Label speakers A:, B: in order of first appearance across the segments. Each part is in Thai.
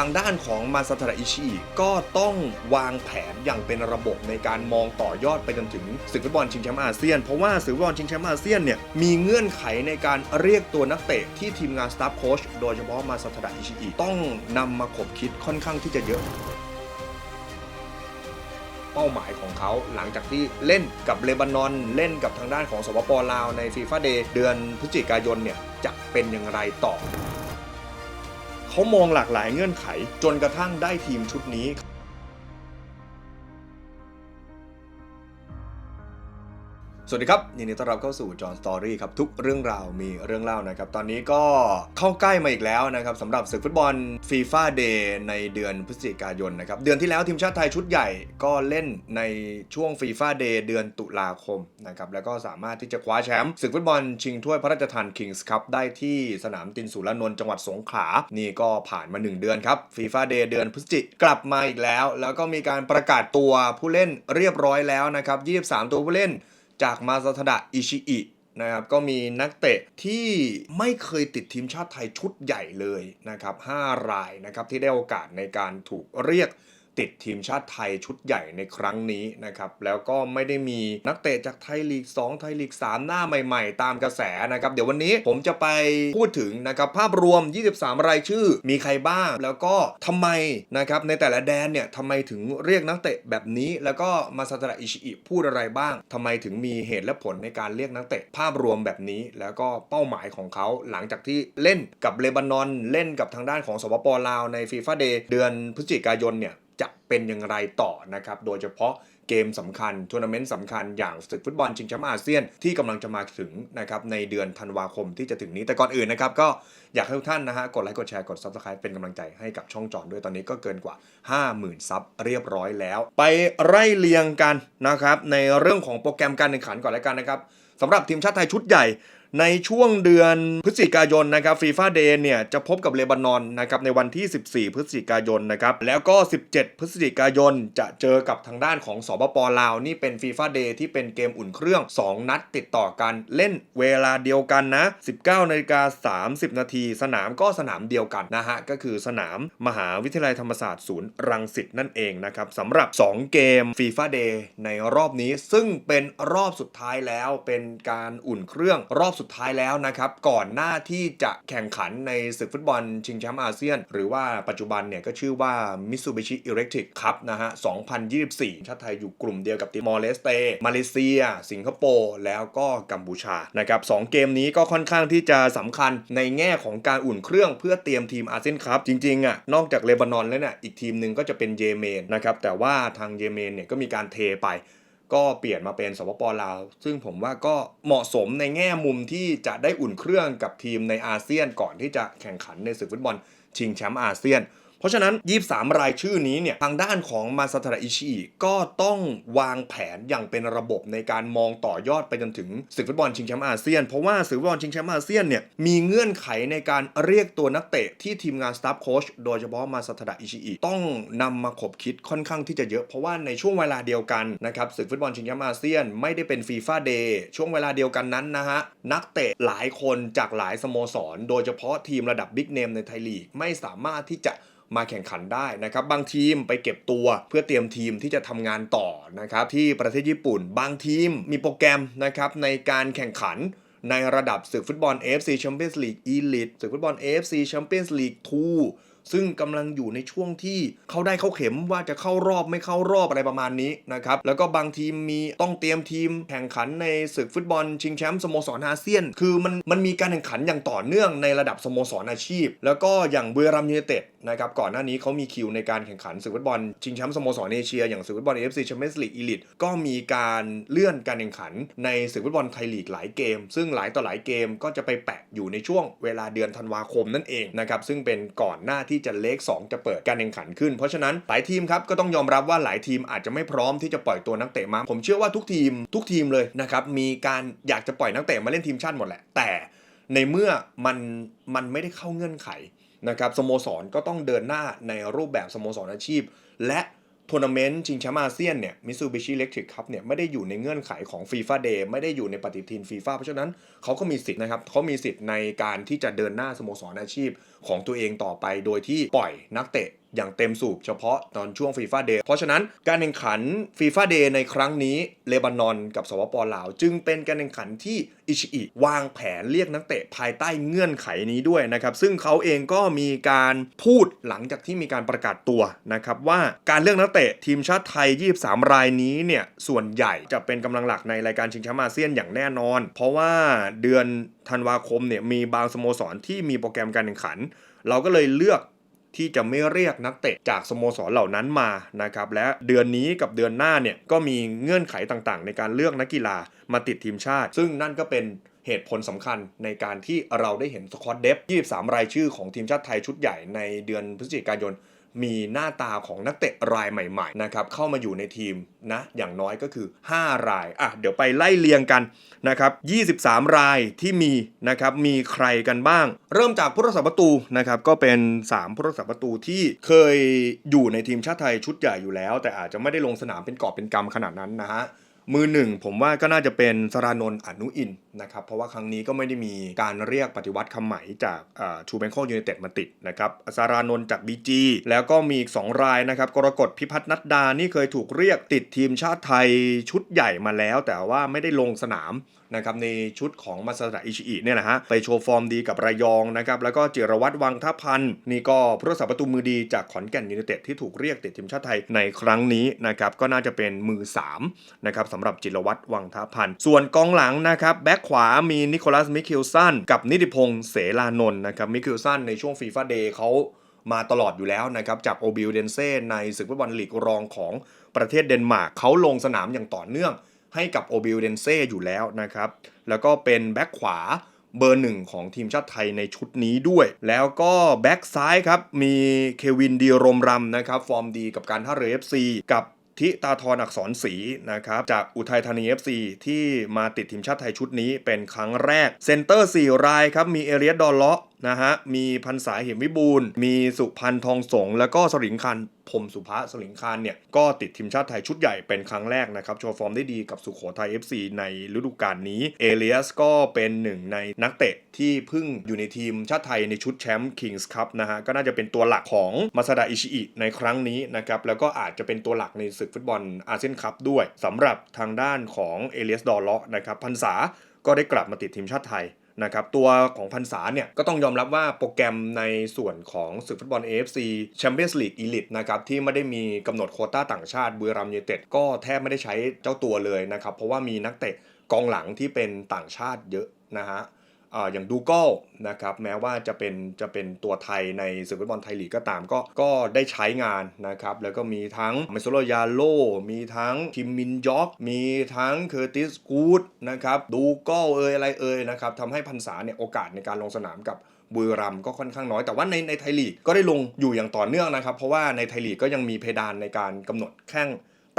A: ทางด้านของมาซาทาอิชิก็ต้องวางแผนอย่างเป็นระบบในการมองต่อยอดไปจนถึงศึกฟุตบอลชิงแชมป์อาเซียน เพราะว่าศึกฟุตบอลชิงแชมป์อาเซียนเนี่ยมีเงื่อนไขในการเรียกตัวนักเตะที่ทีมงานสตาฟโค้ชโดยเฉพาะมาซาทาอิชิต้องนำมาขบคิดค่อนข้างที่จะเยอะเป้าหมายของเขาหลังจากที่เล่นกับเลบานอน เล่นกับทางด้านของสปปลาวในฟีฟ่าเดย์เดือนพฤศจิกายนเนี่ยจะเป็นอย่างไรต่อ เขามองหลากหลายเงื่อนไข จนกระทั่งได้ทีมชุดนี้ สวัสดีครับยินดีต้อนรับเข้าสู่จอห์นสตอรี่ครับ ทุกเรื่องราวมีเรื่องเล่านะครับ ตอนนี้ก็เข้าใกล้มาอีกแล้วนะครับสำหรับศึกฟุตบอลฟีฟ่าเดย์ในเดือนพฤศจิกายนนะครับ เดือนที่แล้วทีมชาติไทยชุดใหญ่ก็เล่นในช่วงฟีฟ่าเดย์เดือนตุลาคมนะครับ แล้วก็สามารถที่จะคว้าแชมป์ศึกฟุตบอลชิงถ้วยพระราชทานคิงส์คัพได้ที่สนามตินสุรนนท์จังหวัดสงขลานี่ก็ผ่านมา 1 เดือนครับฟีฟ่าเดย์เดือนพฤศจิกลับมาอีกแล้ว แล้วก็มีการประกาศตัวผู้เล่นเรียบร้อยแล้วนะครับ23 ตัวผู้เล่น จากมาซาทดะอิชิอินะครับก็มีนักเตะที่ไม่เคยติดทีมชาติไทยชุดใหญ่เลยนะครับ5รายนะครับที่ได้โอกาสในการถูกเรียก ติดทีมชาติไทยชุดใหญ่ในครั้งนี้นะครับ แล้วก็ไม่ได้มีนักเตะจากไทยลีก 2 ไทยลีก 3 หน้าใหม่ๆ ตามกระแสนะครับ เดี๋ยววันนี้ผมจะไปพูดถึงนะครับภาพรวม 23 รายชื่อ มีใครบ้าง แล้วก็ทำไมนะครับในแต่ละแดนเนี่ยทำไมถึงเรียกนักเตะแบบนี้ แล้วก็มาซาตระอิชิอิพูดอะไรบ้างทำไมถึงมีเหตุและผลในการเรียกนักเตะภาพรวมแบบนี้ แล้วก็เป้าหมายของเขาหลังจากที่เล่นกับเลบานอนเล่นกับทางด้านของสปปลาวในฟีฟ่าเดย์เดือนพฤศจิกายนเนี่ย จะเป็นอย่างไรต่อนะครับโดยเฉพาะเกมสำคัญทัวร์นาเมนต์สำคัญอย่างศึกฟุตบอลชิงแชมป์อาเซียนที่กำลังจะมาถึงนะครับในเดือนธันวาคมที่จะถึงนี้แต่ก่อนอื่นนะครับก็อยากให้ทุกท่านนะฮะกดไลค์กดแชร์กด Subscribe เป็นกำลังใจให้กับช่องจอนด้วยตอนนี้ก็เกินกว่า 50,000 ซับเรียบร้อยแล้ว ไปไล่เรียงกันนะครับในเรื่องของโปรแกรมการแข่งขันก่อนแล้วกันนะครับสำหรับทีมชาติไทยชุดใหญ่ ในช่วงเดือนพฤศจิกายนนะครับฟีฟ่าเดย์เนี่ยจะพบกับเลบานอนนะครับในวันที่ 14 พฤศจิกายนนะครับแล้วก็ 17 พฤศจิกายนจะเจอกับทางด้านของสปปลาว นี่เป็นฟีฟ่าเดย์ที่เป็นเกมอุ่นเครื่อง 2 นัดติดต่อกันเล่นเวลาเดียวกันนะ 19นาฬิกา30 นาที สนามก็สนามเดียวกันนะฮะก็คือสนามมหาวิทยาลัยธรรมศาสตร์ศูนย์รังสิตนั่นเองนะครับสำหรับ 2 เกมฟีฟ่าเดย์ในรอบนี้ซึ่งเป็นรอบสุดท้ายแล้วเป็นการอุ่นเครื่องรอบสุดท้ายแล้วนะครับ ก่อนหน้าที่จะแข่งขันในศึกฟุตบอลชิงแชมป์อาเซียน หรือว่าปัจจุบันเนี่ยก็ชื่อว่า Mitsubishi Electric Cup นะฮะ 2024 ชาติไทยอยู่กลุ่มเดียวกับติมอร์เลสเต มาเลเซีย สิงคโปร์แล้วก็กัมพูชานะครับสองเกมนี้ก็ค่อนข้างที่จะสำคัญในแง่ของการอุ่นเครื่องเพื่อเตรียมทีมอาเซียนคัพจริงๆอะนอกจากเลบานอนแล้วเนี่ยอีกทีมหนึ่งก็จะเป็นเยเมนนะครับแต่ว่าทางเยเมนเนี่ยก็มีการเทไป ก็เปลี่ยนมาเป็นสปปลาว ซึ่งผมว่าก็เหมาะสมในแง่มุมที่จะได้อุ่นเครื่องกับทีมในอาเซียนก่อนที่จะแข่งขันในศึกฟุตบอลชิงแชมป์อาเซียน เพราะฉะนั้น 23 รายชื่อนี้เนี่ยทางด้านของมาซาทาระอิชิก็ต้องวางแผนอย่างเป็นระบบในการมองต่อยอดไปจนถึงศึกฟุตบอลชิงแชมป์อาเซียน เพราะว่าศึกฟุตบอลชิงแชมป์อาเซียนเนี่ยมีเงื่อนไขในการเรียกตัวนักเตะที่ทีมงานสตาฟโค้ชโดยเฉพาะมาซาทาระอิชิต้องนำมาขบคิดค่อนข้างที่จะเยอะเพราะว่าในช่วงเวลาเดียวกันนะครับศึกฟุตบอลชิงแชมป์อาเซียนไม่ได้เป็นฟีฟ่าเดย์ช่วงเวลาเดียวกันนั้นนะฮะนักเตะหลายคนจากหลายสโมสร โดยเฉพาะทีมระดับบิ๊กเนมในไทยลีกไม่สามารถที่จะ มาแข่งขันได้นะครับ บางทีมไปเก็บตัวเพื่อเตรียมทีมที่จะทำงานต่อนะครับที่ประเทศญี่ปุ่น บางทีมมีโปรแกรมนะครับในการแข่งขันในระดับศึกฟุตบอล AFC Champions League Elite ศึกฟุตบอล AFC Champions League 2 ซึ่งกำลังอยู่ในช่วงที่เขาได้เข้าเข็มว่าจะเข้ารอบไม่เข้ารอบอะไรประมาณนี้นะครับแล้วก็บางทีมมีต้องเตรียมทีมแข่งขันในศึกฟุตบอลชิงแชมป์สโมสรอาเซียน คือมันมันมีการแข่งขันอย่างต่อเนื่องในระดับสโมสรอาชีพ แล้วก็อย่างบุรีรัมย์ยูไนเต็ดนะครับก่อนหน้านี้เขามีคิวในการแข่งขันศึกฟุตบอลชิงแชมป์สโมสรเอเชียอย่างศึกฟุตบอล AFC Champions League Elite ก็มีการเลื่อนการแข่งขันในศึกฟุตบอลไทยลีกหลายเกม ซึ่งหลายต่อหลายเกมก็จะไปแปะอยู่ในช่วงเวลาเดือนธันวาคมนั่นเองนะครับซึ่งเป็นก่อนหน้าที่จะเลก2 จะเปิดการแข่งขันขึ้น เพราะฉะนั้นหลายทีมครับก็ต้องยอมรับว่าหลายทีมอาจจะไม่พร้อมที่จะปล่อยตัวนักเตะมา ผมเชื่อว่าทุกทีม ทุกทีมเลยนะครับมีการอยากจะปล่อยนักเตะมาเล่นทีมชาติหมดแหละ แต่ในเมื่อมันมันไม่ได้เข้าเงื่อนไขนะครับสโมสรก็ต้องเดินหน้าในรูปแบบสโมสรอาชีพ และ ทัวร์นาเมนต์ชิงแชมป์อาเซียนเนี่ยมิสูบิชิเล็กทริกครับเนี่ยไม่ได้อยู่ในเงื่อนไขของฟีฟ่าเดย์ไม่ได้อยู่ในปฏิทินฟีฟ่าเพราะฉะนั้นเขาก็มีสิทธิ์นะครับเขามีสิทธิ์ในการที่จะเดินหน้าสโมสรอาชีพของตัวเองต่อไป โดยที่ปล่อยนักเตะ อย่างเต็มสูบเฉพาะตอนช่วงฟีฟ่าเดย์เพราะฉะนั้นการแข่งขันฟีฟ่าเดย์ในครั้งนี้เลบานอนกับสวปลาว จึงเป็นการแข่งขันที่อิชิอิวางแผนเรียกนักเตะภายใต้เงื่อนไขนี้ด้วยนะครับ ซึ่งเขาเองก็มีการพูดหลังจากที่มีการประกาศตัวนะครับว่าการเลือกนักเตะทีมชาติไทย 23 รายนี้เนี่ยส่วนใหญ่จะเป็นกำลังหลักในรายการชิงแชมป์อาเซียนอย่างแน่นอน เพราะว่าเดือนธันวาคมเนี่ยมีบางสโมสรที่มีโปรแกรมการแข่งขัน เราก็เลยเลือก ที่จะไม่เรียกนักเตะจากสโมสรเหล่านั้นมานะครับและเดือนนี้กับเดือนหน้าเนี่ยก็มีเงื่อนไขต่างๆ ในการเลือกนักกีฬามาติดทีมชาติ ซึ่งนั่นก็เป็นเหตุผลสำคัญในการที่เราได้เห็นสกอตเดฟ23 รายชื่อของทีมชาติไทยชุดใหญ่ในเดือนพฤศจิกายน มีหน้าตาของนักเตะรายใหม่ๆนะครับเข้ามาอยู่ในทีมนะอย่างน้อยก็คือ 5 รายอะเดี๋ยวไปไล่เรียงกันนะครับ23 รายที่มีนะครับมีใครกันบ้าง เริ่มจากผู้รักษาประตูนะครับก็เป็น 3 ผู้รักษาประตูที่เคยอยู่ในทีมชาติไทยชุดใหญ่อยู่แล้ว แต่อาจจะไม่ได้ลงสนามเป็นกอบเป็นกำขนาดนั้นนะฮะ มือหนึ่งผมว่าก็น่าจะเป็นสรานนท์อนุอินนะครับเพราะว่าครั้งนี้ก็ไม่ได้มีการเรียกปฏิวัติคำใหม่จากชูแบงคอกยูเนเต็ดมาติดนะครับสารานนท์จาก BG แล้วก็มีอีก 2 รายนะครับกรกฎพิพัฒน์นัดดานี่เคยถูกเรียกติดทีมชาติไทยชุดใหญ่มาแล้ว แต่ว่าไม่ได้ลงสนามนะครับในชุดของมาซาดะอิชิอิเนี่ยนะฮะไปโชว์ฟอร์มดีกับระยองนะครับแล้วก็จิรวัตรวังทัพพันธ์นี่ก็ผู้รักษาประตูมือดีจากขอนแก่นยูไนเต็ดที่ถูกเรียกติดทีมชาติไทยในครั้งนี้นะครับก็น่าจะเป็นมือ3นะครับสำหรับจิรวัตรวังทัพพันธ์ส่วนกองหลังนะครับแบ็คขวามีนิโคลัสมิคิลสันกับนิติพงศ์เสลานนท์นะครับมิคิลสันในช่วงฟีฟ่าเดย์เขามาตลอดอยู่แล้วนะครับจากโอบิลเดนเซ่ในศึกฟุตบอลลีกรองของประเทศเดนมาร์กเขาลงสนามอย่างต่อเนื่อง ให้กับโอบิลเดนเซ่อยู่แล้วนะครับ แล้วก็เป็นแบ็คขวาเบอร์หนึ่งของทีมชาติไทยในชุดนี้ด้วย แล้วก็แบ็คซ้ายครับ มีเควินดีรมรำนะครับ ฟอร์มดีกับการท่าเรือ FC กับทิตาทรอักษรศรีนะครับ จากอุทัยธานี FC ที่มาติดทีมชาติไทยชุดนี้เป็นครั้งแรก เซนเตอร์ 4 รายครับ มีเอเลียสดอลเลาะนะฮะ มีพันษาเหมวิบูลมีสุพันทองสง แล้วก็สลิงคันพรมสุภาสลิงคานเนี่ยก็ติดทีมชาติไทยชุดใหญ่เป็นครั้งแรกนะครับ โชว์ฟอร์มได้ดีกับสุโขทัย FC ในฤดูกาลนี้ เอเลียสก็เป็นหนึ่งในนักเตะที่เพิ่งอยู่ในทีมชาติไทยในชุดแชมป์ Kings Cup นะฮะ ก็น่าจะเป็นตัวหลักของมาซาดาอิชิอิในครั้งนี้นะครับ แล้วก็อาจจะเป็นตัวหลักในศึกฟุตบอลอาเซียนคัพด้วยสำหรับทางด้านของเอเลียสดอลเลาะนะครับพันษาก็ได้กลับมาติดทีมชาติไทย นะครับตัวของพันษาเนี่ยก็ต้องยอมรับว่าโปรแกรมในส่วนของศึกฟุตบอล AFC Champions League Elite นะครับที่ไม่ได้มีกำหนดโคต้าต่างชาติบุรีรัมย์ยูเต็ดก็แทบไม่ได้ใช้เจ้าตัวเลยนะครับเพราะว่ามีนักเตะกองหลังที่เป็นต่างชาติเยอะนะฮะ อย่างดูโกอลนะครับแม้ว่าจะเป็นจะเป็นตัวไทยในศึกฟุตบอลไทยลีกก็ตามก็ก็ได้ใช้งานนะครับ แล้วก็มีทั้งเมโซโลยาโล มีทั้งคิมมินยอกมีทั้งเคอร์ติสกูดนะครับดูโกอลเอ่ยอะไรเอ่ยนะครับทำให้พันษาเนี่ยโอกาสในการลงสนามกับบุรีรัมก็ค่อนข้างน้อยแต่ว่าในในไทยลีกก็ได้ลงอยู่อย่างต่อเนื่องนะครับ เพราะว่าในไทยลีกก็ยังมีเพดานในการกำหนดแข้ง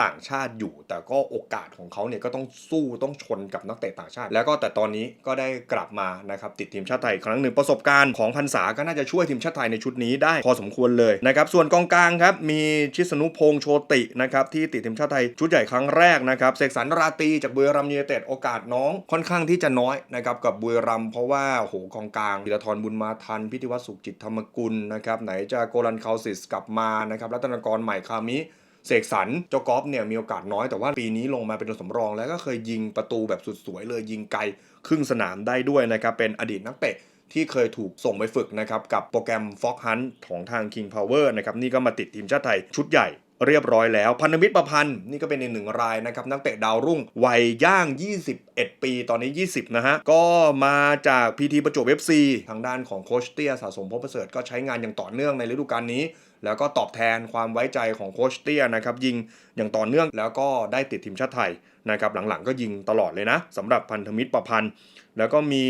A: ต่างชาติอยู่ แต่ก็โอกาสของเขาเนี่ยก็ต้องสู้ต้องชนกับนักเตะต่างชาติ แล้วก็แต่ตอนนี้ก็ได้กลับมานะครับติดทีมชาติไทยครั้งหนึ่งประสบการณ์ของพันษาก็น่าจะช่วยทีมชาติไทยในชุดนี้ได้พอสมควรเลยนะครับส่วนกองกลางครับมีชิสนุพงษ์โชตินะครับที่ติดทีมชาติไทยชุดใหญ่ครั้งแรกนะครับเสกสรรราตีจากบุรีรัมย์ยูไนเต็ดโอกาสน้องค่อนข้างที่จะน้อยนะครับกับบุรีรัมย์เพราะว่าโหกองกลางธีรทรบุญมาทันพิธีวัฒน์สุขจิตธรรมกุลนะครับไหนจะโกลันคาสิสกลับมานะครับรัตนกรใหม่คามิ เสกสรรเจ้ากอล์ฟเนี่ยมีโอกาสน้อยแต่ว่าปีนี้ลงมาเป็นตัวสำรอง แล้วก็เคยยิงประตูแบบสุดสวยเลยยิงไกลครึ่งสนามได้ด้วยนะครับเป็นอดีตนักเตะที่เคยถูกส่งไปฝึกนะครับกับโปรแกรม Fox Hunt ของทาง King Power นะครับนี่ก็มาติดทีมชาติไทยชุดใหญ่เรียบร้อยแล้ว พันธมิตรประพันธ์นี่ก็เป็นอีกหนึ่งรายนะครับ นักเตะดาวรุ่ง วัยย่าง 21 ปีตอนนี้ 20 นะฮะ ก็มาจากพีทีประจวบเอฟซีทางด้านของโคชเตียสะสมพบประเสริฐก็ใช้งานอย่างต่อเนื่องในฤดูกาลนี้ แล้วก็ตอบแทนความไว้ใจของโคชเตียนะครับยิงอย่างต่อเนื่องแล้วก็ได้ติดทีมชาติไทยนะครับหลังๆก็ยิงตลอดเลยนะสำหรับพันธมิตรประพันธ์ แล้วก็มี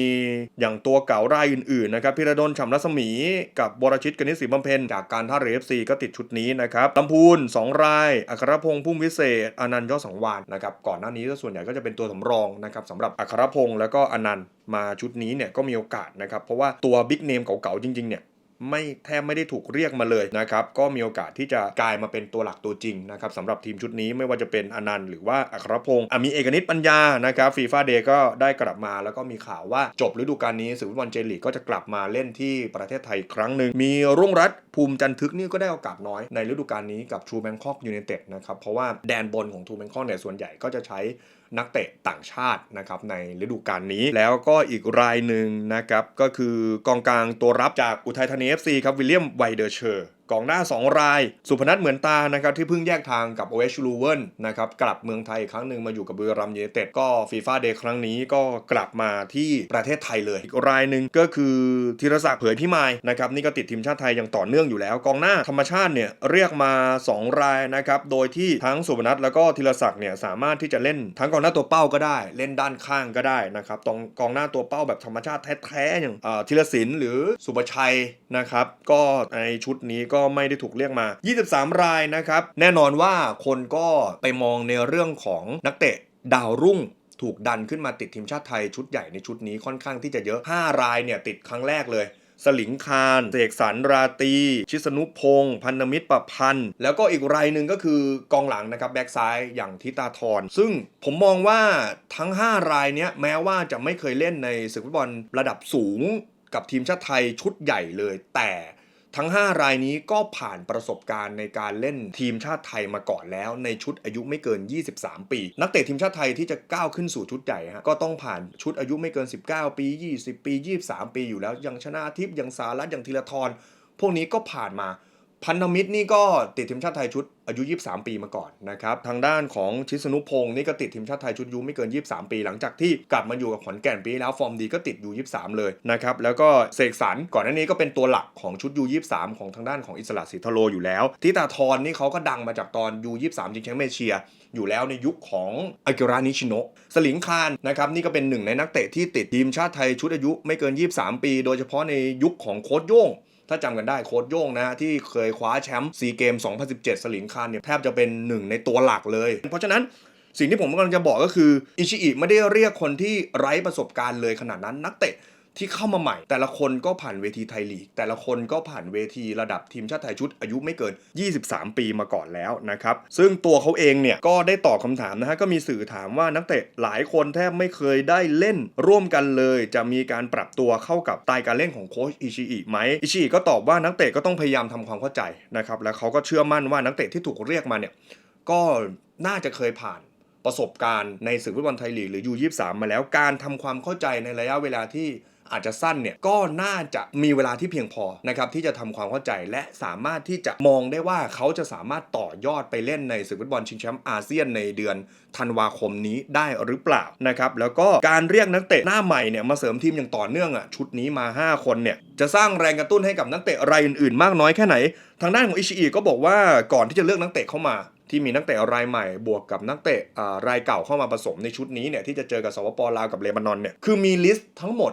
A: อย่างตัวเก่ารายอื่นๆนะครับพิรดลฉำรัศมีกับบรชิตกนิษฐ์ศรีบำเพ็ญจากการท่าเรือเอฟซีก็ติดชุดนี้นะครับลำพูน 2 รายอัครพงษ์พุ่มวิเศษ อนันต์ยอดสังวานนะครับก่อนหน้านี้ก็ส่วนใหญ่ก็จะเป็นตัวสำรองนะครับสำหรับอัครพงษ์แล้วก็อนันต์มาชุดนี้เนี่ยก็มีโอกาสนะครับเพราะว่าตัวบิ๊กเนมเก่าๆจริงๆเนี่ย ไม่แทบไม่ได้ถูกเรียกมาเลยนะครับ ก็มีโอกาสที่จะกลายมาเป็นตัวหลักตัวจริงนะครับสำหรับทีมชุดนี้ไม่ว่าจะเป็นอนันต์หรือว่าอัครพงศ์มีเอกนิตปัญญานะครับฟีฟ่าเดย์ก็ได้กลับมาแล้วก็มีข่าวว่าจบฤดูกาลนี้ศึกฟุตบอลเจลีกก็จะกลับมาเล่นที่ประเทศไทยครั้งหนึ่งมีรุ่งรัตภูมิจันทึกนี่ก็ได้โอกาสน้อยในฤดูกาลนี้กับชูแบงคอกยู i นเต็ดนะครับเพราะว่าแดนบนของทูแบงคอกเนี่ยส่วนใหญ่ก็จะใช้ นักเตะต่างชาตินะครับในฤดูกาลนี้ แล้วก็อีกรายหนึ่งนะครับก็คือกองกลางตัวรับจากอุทัยธานี FC ครับวิลเลียมไวเดอร์เชอร์ กองหน้า 2 ราย สุพนัทเหมือนตานะครับที่เพิ่งแยกทางกับโอเอชลูเวนนะครับกลับเมืองไทยอีกครั้งหนึ่งมาอยู่กับบุรีรัมย์ยูไนเต็ดก็ฟีฟ่าเดย์ครั้งนี้ก็กลับมาที่ประเทศไทยเลย อีกรายหนึ่งก็คือธีรศักดิ์เผยพิมายนะครับนี่ก็ติดทีมชาติไทยอย่างต่อเนื่องอยู่แล้ว กองหน้าธรรมชาติเนี่ยเรียกมา 2 รายนะครับโดยที่ทั้งสุพนัทแล้วก็ธีรศักดิ์เนี่ยสามารถที่จะเล่นทั้งกองหน้าตัวเป้าก็ได้ เล่นด้านข้างก็ได้นะครับตรงกองหน้าตัวเป้าแบบธรรมชาติแท้ๆอย่างธีรศิลป์หรือสุประชัยนะครับก็ในชุดนี้ก็ไม่ได้ถูกเรียกมา 23 รายนะครับ แน่นอนว่าคนก็ไปมองในเรื่องของนักเตะดาวรุ่งถูกดันขึ้นมาติดทีมชาติไทยชุดใหญ่ในชุดนี้ค่อนข้างที่จะเยอะ 5 รายเนี่ยติดครั้งแรกเลย สลิงคารเสกสรรราตี ชิสนุพงศ์พันธมิตรประพันธ์ แล้วก็อีกรายหนึ่งก็คือกองหลังนะครับ แบ็กซ้ายอย่างทิตาทร ซึ่งผมมองว่าทั้ง 5 รายเนี้ยแม้ว่าจะไม่เคยเล่นในศึกฟุตบอลระดับสูงกับทีมชาติไทยชุดใหญ่เลย แต่ ทั้ง 5 รายนี้ก็ผ่านประสบการณ์ในการเล่นทีมชาติไทยมาก่อนแล้ว ในชุดอายุไม่เกิน 23 ปี นักเตะทีมชาติไทยที่จะก้าวขึ้นสู่ชุดใหญ่ฮะก็ต้องผ่านชุดอายุไม่เกิน 19 ปี 20 ปี 23 ปีอยู่แล้วอย่างชนะทิพย์อย่างสารัตอย่างธีรทรพวกนี้ก็ผ่านมา พันธมิตรนี่ก็ติดทีมชาติไทยชุดอายุ 23 ปีมาก่อนนะครับทางด้านของชิสนุพงศ์นี่ก็ติดทีมชาติไทยชุดอายุไม่เกิน 23 ปี หลังจากที่กลับมาอยู่กับขอนแก่นปีแล้วฟอร์มดีก็ติดยู23 เลยนะครับแล้วก็เสกสรรก่อนหน้านี้ก็เป็นตัวหลักของชุดยู23 ของทางด้านของอิสระศรีทะโลอยู่แล้วทิตาทรนี่เขาก็ดังมาจากตอนยู23ชิงแชมป์เอเชียอยู่แล้วในยุคของอากิระนิชิโนะสลิงคารนะครับนี่ก็เป็นหนึ่งในนักเตะที่ติดทีมชาติไทยชุดอายุไม่เกิน 23 ปี โดยเฉพาะในยุคของโค้ชโย่ง ถ้าจำกันได้โค้ดโย่งนะที่เคยคว้าแชมป์ซีเกม 2017 สลิงคานเนี่ยแทบจะเป็นหนึ่งในตัวหลักเลย เพราะฉะนั้นสิ่งที่ผมกำลังจะบอกก็คืออิชิอิไม่ได้เรียกคนที่ไร้ประสบการณ์เลยขนาดนั้นนักเตะ ที่เข้ามาใหม่ แต่ละคนก็ผ่านเวทีไทยลีก แต่ละคนก็ผ่านเวทีระดับทีมชาติไทยชุดอายุไม่เกิน 23 ปีมาก่อนแล้วนะครับ ซึ่งตัวเขาเองเนี่ยก็ได้ตอบคำถามนะฮะก็มีสื่อถามว่านักเตะหลายคนแทบไม่เคยได้เล่นร่วมกันเลย จะมีการปรับตัวเข้ากับสไตล์การเล่นของโค้ชอิชิอิไหมอิชิอิก็ตอบว่านักเตะก็ต้องพยายามทำความเข้าใจนะครับแล้วเขาก็เชื่อมั่นว่านักเตะที่ถูกเรียกมาเนี่ยก็น่าจะเคยผ่านประสบการณ์ในศึกฟุตบอลไทยลีกหรือยู23มาแล้วการทำความเข้าใจในระยะเวลาที่ อาจจะสั้นเนี่ยก็น่าจะมีเวลาที่เพียงพอนะครับที่จะทำความเข้าใจและสามารถที่จะมองได้ว่าเขาจะสามารถต่อยอดไปเล่นในศึกฟุตบอลชิงแชมป์อาเซียนในเดือนธันวาคมนี้ได้หรือเปล่านะครับแล้วก็การเรียกนักเตะหน้าใหม่เนี่ยมาเสริมทีมอย่างต่อเนื่องอะชุดนี้มา 5 คนเนี่ยจะสร้างแรงกระตุ้นให้กับนักเตะรายอื่นๆ มากน้อยแค่ไหน ทางด้านของอิชิอิก็บอกว่าก่อนที่จะเลือกนักเตะเข้ามา ที่มีนักเตะรายใหม่บวกกับนักเตะรายเก่าเข้ามาผสมในชุดนี้เนี่ยที่จะเจอกับสปปลาวกับเลบานอนเนี่ยคือมีลิสต์ทั้งหมด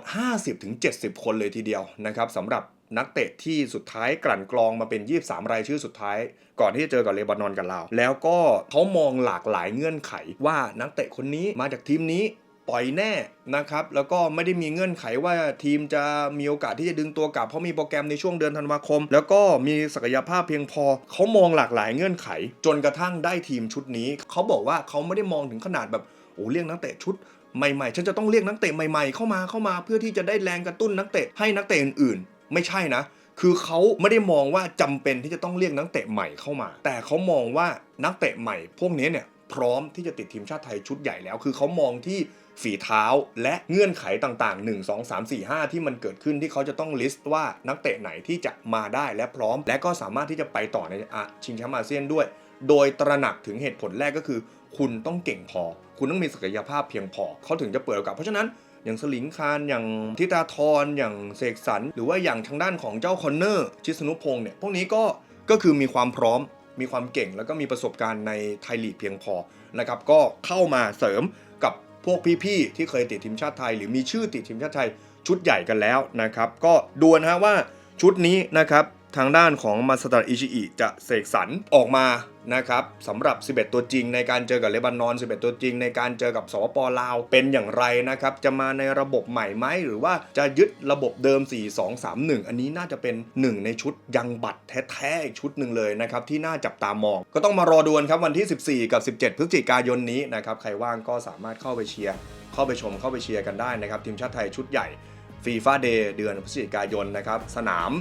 A: 50-70 คนเลยทีเดียวนะครับสำหรับนักเตะที่สุดท้ายกลั่นกรองมาเป็น 23 รายชื่อสุดท้าย ก่อนที่จะเจอกับเลบานอนกับลาวแล้วก็เขามองหลากหลายเงื่อนไขว่านักเตะคนนี้มาจากทีมนี้ ปล่อยแน่นะครับ แล้วก็ไม่ได้มีเงื่อนไขว่าทีมจะมีโอกาสที่จะดึงตัวกลับ เพราะมีโปรแกรมในช่วงเดือนธันวาคม แล้วก็มีศักยภาพเพียงพอ เขามองหลากหลายเงื่อนไข จนกระทั่งได้ทีมชุดนี้ เขาบอกว่าเขาไม่ได้มองถึงขนาดแบบโอ้เรียกนักเตะชุดใหม่ๆ ฉันจะต้องเรียกนักเตะใหม่ๆ เข้ามาเข้ามาเพื่อที่จะได้แรงกระตุ้นนักเตะให้นักเตะอื่นๆ ไม่ใช่นะ คือเขาไม่ได้มองว่าจำเป็นที่จะต้องเรียกนักเตะใหม่เข้ามา แต่เขามองว่านักเตะใหม่ พวกนี้เนี่ย พร้อมที่จะติดทีมชาติไทยชุดใหญ่แล้ว คือเขามองที่ฝีเท้าและเงื่อนไขต่างๆ 1 2 3 4 5 ที่มันเกิดขึ้นที่เขาจะต้องลิสต์ว่านักเตะไหนที่จะมาได้และพร้อม และก็สามารถที่จะไปต่อในอชิงแชมป์อาเซียนด้วย โดยตระหนักถึงเหตุผลแรกก็คือ คุณต้องเก่งพอ คุณต้องมีศักยภาพเพียงพอ เขาถึงจะเปิดโอกาสเพราะฉะนั้นอย่างสลิงคารอย่างทิตาทรอย่างเสกสรรหรือว่าอย่างทางด้านของเจ้าคอนเนอร์ชิสนุพงศ์เนี่ยพวกนี้ก็ก็คือมีความพร้อม มีความเก่งแล้วก็มีประสบการณ์ในไทยลีกเพียงพอนะครับก็เข้ามาเสริมกับพวกพี่ๆที่เคยติดทีมชาติไทย หรือมีชื่อติดทีมชาติไทยชุดใหญ่กันแล้วนะครับ ก็ดูนะฮะว่าชุดนี้นะครับ ทางด้านของมาสตาอิชิอิจะเสกสรรออกมานะครับสำหรับ 11 ตัวจริง ในการเจอกับเลบานอน 11 ตัวจริง ในการเจอกับสปปลาวเป็นอย่างไรนะครับ จะมาในระบบใหม่ไหมหรือว่าจะยึดระบบเดิม 4 2 3 1 อันนี้น่าจะเป็นหนึ่งในชุดยังบัตรแท้ๆอีกชุดหนึ่งเลยนะครับ ที่น่าจับตามอง ก็ต้องมารอดูนครับวันที่ 14 กับ 17 พฤศจิกายนนี้นะครับใครว่างก็สามารถเข้าไปเชียร์เข้าไปชมเข้าไปเชียร์กันได้นะครับทีมชาติไทยชุดใหญ่ ฟีฟ่าเดย์เดือนพฤศจิกายนนะครับสนาม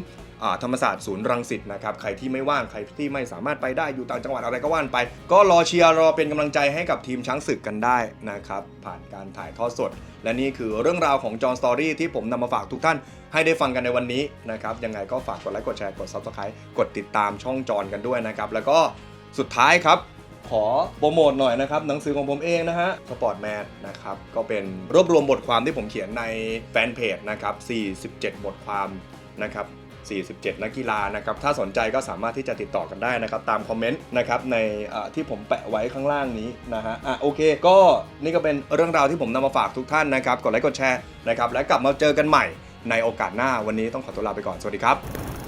A: ธรรมศาสตร์ศูนย์รังสิตนะครับใครที่ไม่ว่างใครที่ไม่สามารถไปได้อยู่ต่างจังหวัดอะไรก็ว่านไป ก็รอเชียร์รอเป็นกำลังใจให้กับทีมช้างศึกกันได้นะครับผ่านการถ่ายทอดสด และนี่คือเรื่องราวของจอห์นสตอรี่ที่ผมนำมาฝากทุกท่านให้ได้ฟังกันในวันนี้นะครับยังไงก็ฝากกดไลค์กดแชร์กด Subscribe กดติดตามช่องจอห์นกันด้วยนะครับแล้วก็สุดท้ายครับ ขอโปรโมทหน่อยนะครับ หนังสือของผมเองนะฮะสปอร์ตแมนนะครับ ก็เป็นรวบรวมบทความที่ผมเขียนในแฟนเพจนะครับ 47 บทความนะครับ47 นักกีฬานะครับ ถ้าสนใจก็สามารถที่จะติดต่อกันได้นะครับ ตามคอมเมนต์นะครับในที่ผมแปะไว้ข้างล่างนี้นะฮะ อะโอเค ก็นี่ก็เป็นเรื่องราวที่ผมนำมาฝากทุกท่านนะครับ กดไลค์กดแชร์นะครับ และกลับมาเจอกันใหม่ในโอกาสหน้า วันนี้ต้องขอตัวลาไปก่อน สวัสดีครับ